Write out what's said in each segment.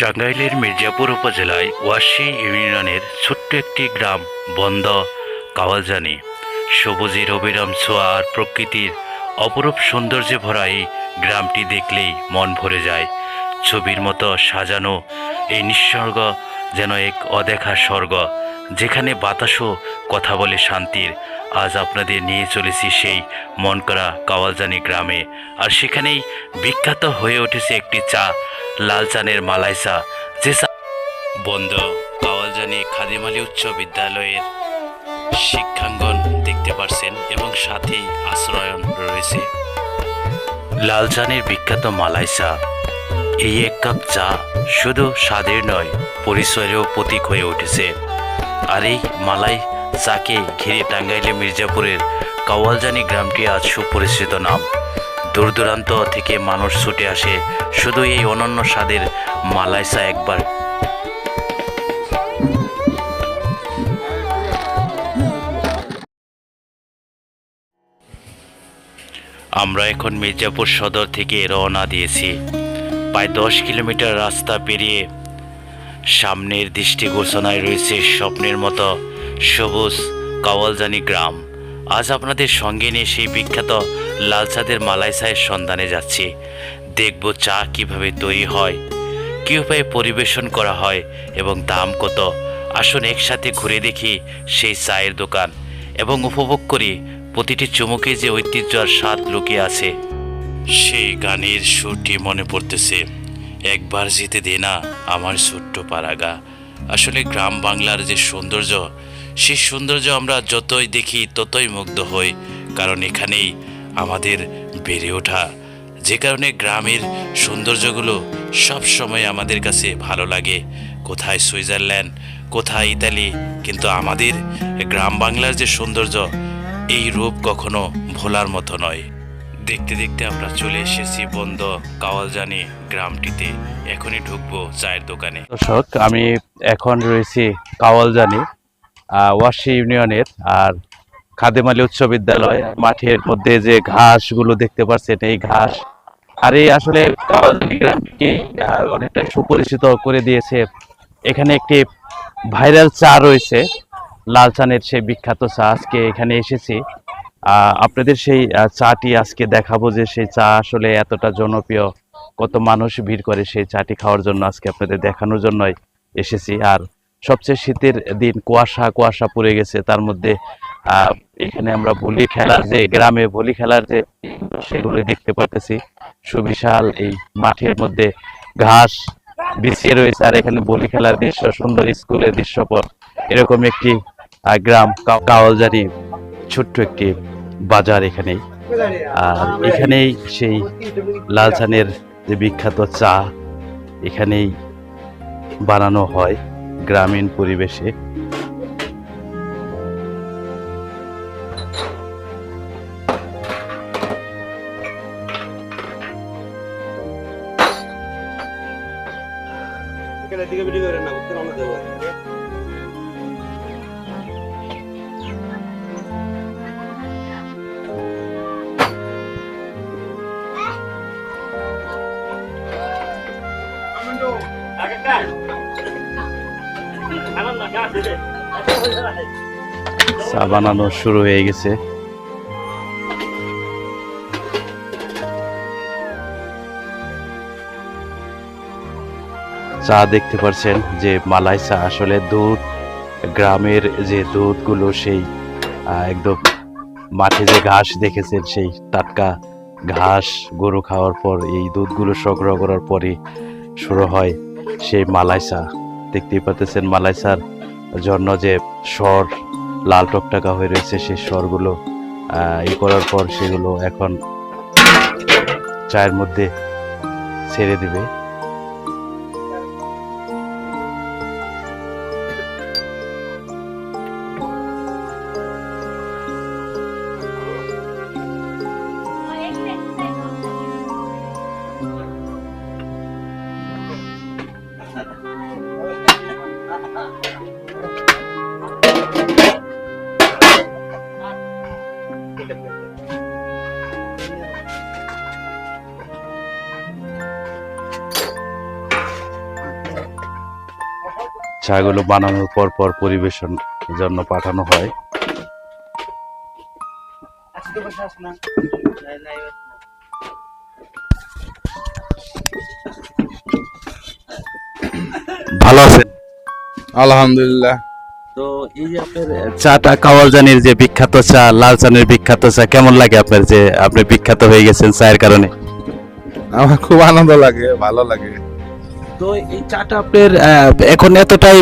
টাঙ্গাইলের মির্জাপুর উপজেলায় ওয়াশি ইউনিয়নের ছোট্ট একটি গ্রাম বন্ধ কাওয়ালজানি। সবুজের অবিরাম ছোঁয়া আর প্রকৃতির অপরূপ সৌন্দর্যে ভরা এই গ্রামটি দেখলেই মন ভরে যায়। ছবির মতো সাজানো এই নিঃস্বর্গ যেন এক অদেখা স্বর্গ, যেখানে বাতাসও কথা বলে শান্তির। আজ আপনাদের নিয়ে চলেছি সেই মন করা কাওয়ালজানি গ্রামে, আর সেখানেই বিখ্যাত হয়ে উঠেছে একটি চা লাল চানের মালাই চা যে বন্ধ কাওয়ালজানি খাদিম আলী উচ্চ বিদ্যালয়ের শিক্ষাঙ্গন দেখতে পারছেন এবং সাথেই আশ্রয়ন রয়েছে। লাল চানের বিখ্যাত মালাই চা এই এক কাপ চা শুধু স্বাদের নয় পরিচয়েরও প্রতীক হয়ে উঠেছে। আর এই মালাই চাকে ঘিরে টাঙ্গাইলে মির্জাপুরের কাওয়ালজানি গ্রামটি আজ সুপরিচিত নাম। দূর দূরান্ত থেকে মানুষ ছুটে আসে শুধু এই অনন্য স্বাদের মালাইসা একবার। আমরা এখন মির্জাপুর সদর থেকে রওনা দিয়েছি। প্রায় দশ কিলোমিটার রাস্তা পেরিয়ে সামনের দৃষ্টিগোচনায় রয়েছে স্বপ্নের মতো সবুজ কাওয়ালজানি গ্রাম। আজ আপনাদের সঙ্গে নিয়ে সেই বিখ্যাত লাল চাঁদের মালাই চায়ের সন্ধানে যাচ্ছি। দেখব চা কীভাবে তৈরি হয় কী উপায়ে পরিবেশন করা হয় এবং দাম কত। আসুন একসাথে ঘুরে দেখি সেই চায়ের দোকান এবং উপভোগ করি প্রতিটি চুমুকে যে ঐতিহ্য আর স্বাদ লুকিয়ে আছে। সেই গানের সুরটি মনে পড়তেছে, একবার যেতে দে না আমার ছোট্ট পাড়াগা আসলে গ্রাম বাংলার যে সৌন্দর্য সেই সৌন্দর্য আমরা যতই দেখি, ততই মুগ্ধ হই। কারণ এখানেই আমাদের বেড়ে ওঠা। যে কারণে গ্রামের সৌন্দর্যগুলো সব সময় আমাদের কাছে ভালো লাগে। কোথায় সুইজারল্যান্ড, কোথায় ইতালি, কিন্তু আমাদের গ্রাম বাংলার যে সৌন্দর্য, এই রূপ কখনো ভোলার মতো নয়। দেখতে দেখতে আমরা চলে এসেছি বন্ধ কাওয়ালজানি গ্রামটিতে। এখনই ঢুকবো চায়ের দোকানে। দর্শক, আমি এখন রয়েছি কাওয়ালজানি ওয়াশি ইউনিয়নের আর খাদেম আলী উচ্চ বিদ্যালয়, মাঠের মধ্যে যে ঘাসগুলো দেখতে পাচ্ছেন এই ঘাস। আর এই আসলে গ্রামকে অনেকটা সুপরিচিত করে দিয়েছে। এখানে একটি ভাইরাল চা রয়েছে লাল চানের সেই বিখ্যাত চা। আজকে এখানে এসেছি। আপনাদের সেই চাটি আজকে দেখাবো যে সেই চা আসলে এতটা জনপ্রিয়, কত মানুষ ভিড় করে সেই চাটি খাওয়ার জন্য আজকে আপনাদের দেখানোর জন্যই এসেছি। আর সবচেয়ে শীতের দিন কুয়াশা কুয়াশা পড়ে গেছে। তার মধ্যে এখানে আমরা ভলি খেলার যে গ্রামে ভলি খেলার যে সেগুলো দেখতে পাচ্ছি সুবিশাল এই মাঠের মধ্যে ঘাস বিছিয়ে রয়েছে। আর এখানে বলি খেলার দৃশ্য, সুন্দর স্কুলের দৃশ্যপট। এরকম একটি গ্রাম কাওয়ালজারি ছোট্ট একটি বাজার এখানেই আর এখানেই সেই লাল চানের যে বিখ্যাত চা এখানেই বানানো হয়। গ্রামীণ পরিবেশে চা বানানো শুরু হয়ে গেছে। চা দেখতে পাচ্ছেন যে মালাই চা আসলে দুধ, গ্রামের যে দুধগুলো সেই একদম মাঠে যে ঘাস দেখেছেন সেই টাটকা ঘাস গরু খাওয়ার পর এই দুধগুলো সংগ্রহ করার পরে শুরু হয় সেই মালাই চা। দেখতেই পাচ্ছেন মালাই চার জন্য যে স্বর লাল টকটাকা হয়ে রয়েছে, সেই স্বরগুলো ই করার পর সেগুলো এখন চায়ের মধ্যে ছেড়ে দিবে। চাগুলো বানানোর পর পর পরিবেশন জন্য পাঠানো হয়। ভালো আছেন? আলহামদুলিল্লাহ। তো এই যে আপনার চাটা কাওয়ালজানির যে বিখ্যাত চা লাল চানের বিখ্যাত চা কেমন লাগে আপনার যে আপনি বিখ্যাত হয়ে গেছেন চায়ের কারণে? আমার খুব আনন্দ লাগে ভালো লাগে। তো এই চাটা আপনার এখন এতটাই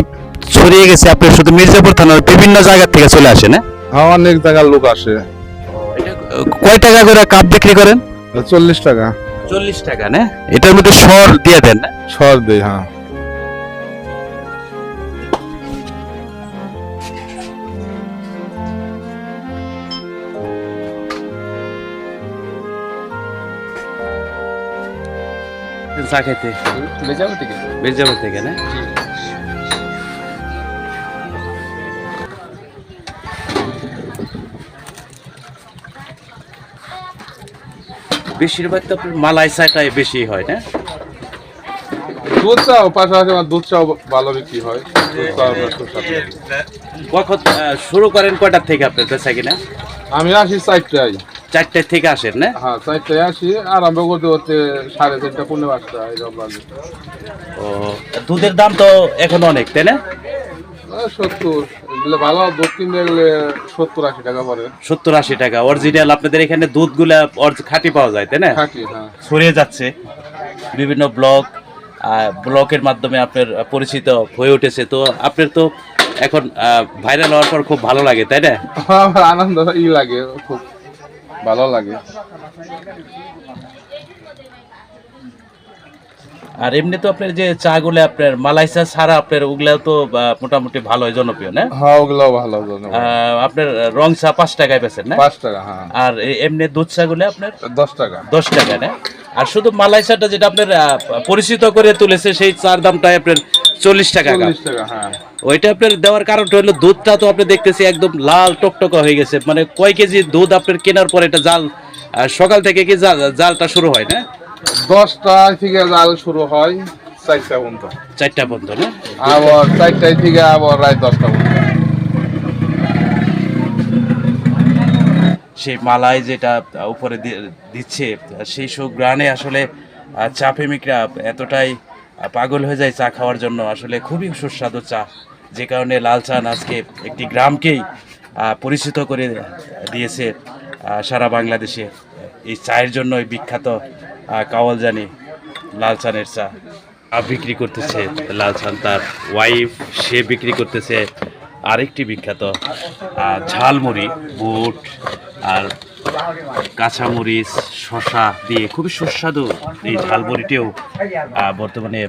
ছড়িয়ে গেছে আপনার শুধু মির্জাপুর থানার বিভিন্ন জায়গা থেকে চলে আসে না? হ্যাঁ অনেক জায়গার লোক আসে। কয় টাকা করে কাপ বিক্রি করেন? চল্লিশ টাকা। চল্লিশ টাকা না? এটার মধ্যে সর দিয়ে দেন না? সর দেয় হ্যাঁ। চা খেতে মির্জাপুর থেকে? না? বেশিরভাগ তো আপনার মালাই চাটাই বেশি হয় না? দুধ চাও পাশাপাশি আমার দুধ চাও ভালো বিক্রি হয়। কখন শুরু করেন কয়টার থেকে আপনার পেশা কিনা? আমি আসি চারটায়। চারটার থেকে আসেন না? হ্যাঁ চারটায় আসি আরম্ভ করতে করতে সাড়ে তিনটা পনেরো পাঁচটা এরকম লাগে। ও দুধের দাম তো এখন অনেক তাই না? সত্তর। ভালো দুধ কিনতে গেলে সত্তর আশি টাকা সত্তর আশি টাকা। অরিজিনাল আপনাদের এখানে দুধগুলা খাঁটি পাওয়া যায় তাই না? হ্যাঁ। ছড়িয়ে যাচ্ছে। বিভিন্ন ব্লগ ব্লকের মাধ্যমে আপনার পরিচিত হয়ে উঠেছে। তো আপনার তো এখন ভাইরাল হওয়ার পর খুব ভালো লাগে তাই না? আমার আনন্দ ই লাগে খুব। ভালো লাগে। আর এমনি তো আপনার যে চা গুলো আপনার মালাই চা ছাড়া আপনার ওগুলাও তো মোটামুটি ভালো জনপ্রিয় না? হ্যাঁ ওগুলো ভালো আপনার রং চা পাঁচ টাকায় বেচেন না? পাঁচ টাকা হ্যাঁ। আর এমনি দুধ চা গুলো আপনার? দশ টাকা। দশ টাকা না? আর শুধু মালাই চাটা যেটা আপনার পরিচিত করে তুলেছে সেই চার দামটাই আপনার চল্লিশ টাকা। চল্লিশ টাকা হ্যাঁ। ওইটা আপনার দেওয়ার কারণটা হলো দুধটা তো আপনি দেখতেছি একদম লাল টকটকা হয়ে গেছে। মানে কয় কেজি দুধ আপনার কেনার পর এটা জাল সকাল থেকে কি জালটা শুরু হয় না? দশটা থেকে জাল শুরু হয় চারটা পর্যন্ত। চারটা পর্যন্ত না? আবার চারটায় থেকে আবার রাত দশটা পর্যন্ত। সেই মালাই যেটা উপরে দিচ্ছে সেই সব আসলে চা প্রেমিকরা এতটাই পাগল হয়ে যায় চা খাওয়ার জন্য। আসলে খুবই সুস্বাদু চা। যে কারণে লাল চান আজকে একটি গ্রামকেই পরিচিত করে দিয়েছে সারা বাংলাদেশে। এই চায়ের জন্যই বিখ্যাত কাওয়াল জানি লাল চানের চা। বিক্রি করতেছে লাল চান তার ওয়াইফ সে বিক্রি করতেছে আরেকটি বিখ্যাত ঝালমুড়ি, বুট আর কাঁচামরিচ শশা দিয়ে খুবই সুস্বাদু এই ঝালমুড়িটিও বর্তমানে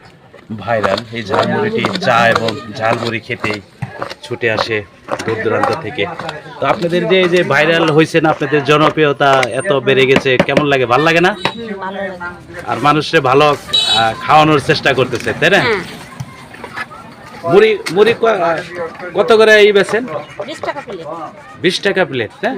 ভাইরাল। এই ঝালমুড়িটি চা এবং ঝালমুড়ি খেতে ছুটে আসে দূর দূরান্ত থেকে। তো আপনাদের যে এই যে ভাইরাল হয়েছে না আপনাদের জনপ্রিয়তা এত বেড়ে গেছে কেমন লাগে? ভালো লাগে না? আর মানুষের ভালো খাওয়ানোর চেষ্টা করতেছে তাই না? মুড়ি মুড়ি কত করে এই বেছেন বিশ টাকা প্লেট হ্যাঁ?